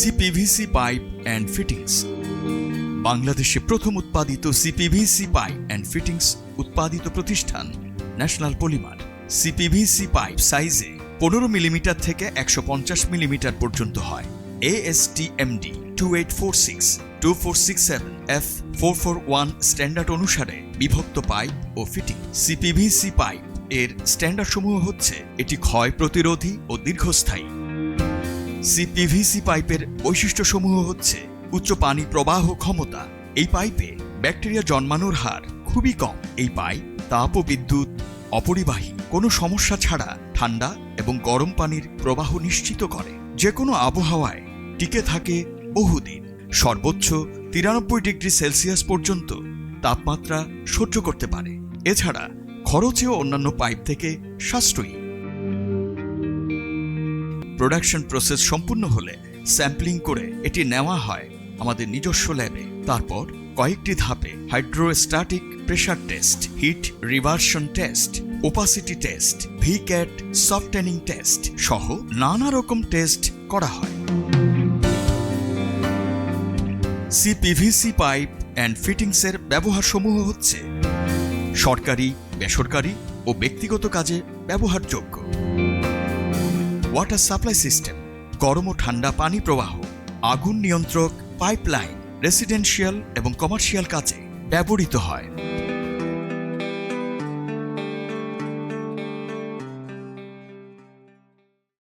CPVC pipe and fittings বাংলাদেশে প্রথম উৎপাদিত সিপিভিসি পাইপ অ্যান্ড ফিটিংস উৎপাদিত প্রতিষ্ঠান ন্যাশনাল পলিমার সিপিভিসি পাইপ সাইজে পনেরো মিলিমিটার থেকে একশো পঞ্চাশ মিলিমিটার পর্যন্ত হয়। ASTMD two eight four six two four six seven F four four one standard অনুসারে বিভক্ত পাইপ ও ফিটিং সিপিভিসি পাইপ এর স্ট্যান্ডার্ড সমূহ হচ্ছে এটি ক্ষয় প্রতিরোধী ও দীর্ঘস্থায়ী। সিপিভিসি পাইপের বৈশিষ্ট্যসমূহ হচ্ছে উচ্চ পানি প্রবাহ ক্ষমতা। এই পাইপে ব্যাকটেরিয়া জন্মানোর হার খুবই কম। এই পাইপ তাপ ও বিদ্যুৎ, অপরিবাহী, কোনো সমস্যা ছাড়া ঠান্ডা এবং গরম পানির প্রবাহ নিশ্চিত করে। যে কোনো আবহাওয়ায় টিকে থাকে বহুদিন। সর্বোচ্চ তিরানব্বই ডিগ্রি সেলসিয়াস পর্যন্ত তাপমাত্রা সহ্য করতে পারে। এছাড়া খরচেও অন্যান্য পাইপ থেকে সাশ্রয়ী। প্রোডাকশন প্রসেস সম্পূর্ণ হলে স্যাম্পলিং করে এটি নেওয়া হয় আমাদের নিজস্ব ল্যাবে তারপর কয়েকটি ধাপে hydrostatic pressure test heat reversion test opacity test Vicat softening test সহ নানা রকম টেস্ট করা হয়। সিপিভিসি পাইপ অ্যান্ড ফিটিংসের ব্যবহার সমূহ হচ্ছে সরকারি, বেসরকারি ও ব্যক্তিগত কাজে ব্যবহারযোগ্য। ওয়াটার সাপ্লাই সিস্টেম গরম ও ঠান্ডা পানি প্রবাহ, আগুন নিয়ন্ত্রক পাইপলাইন রেসিডেন্সিয়াল এবং কমার্শিয়াল কাজে ব্যবহৃত হয়।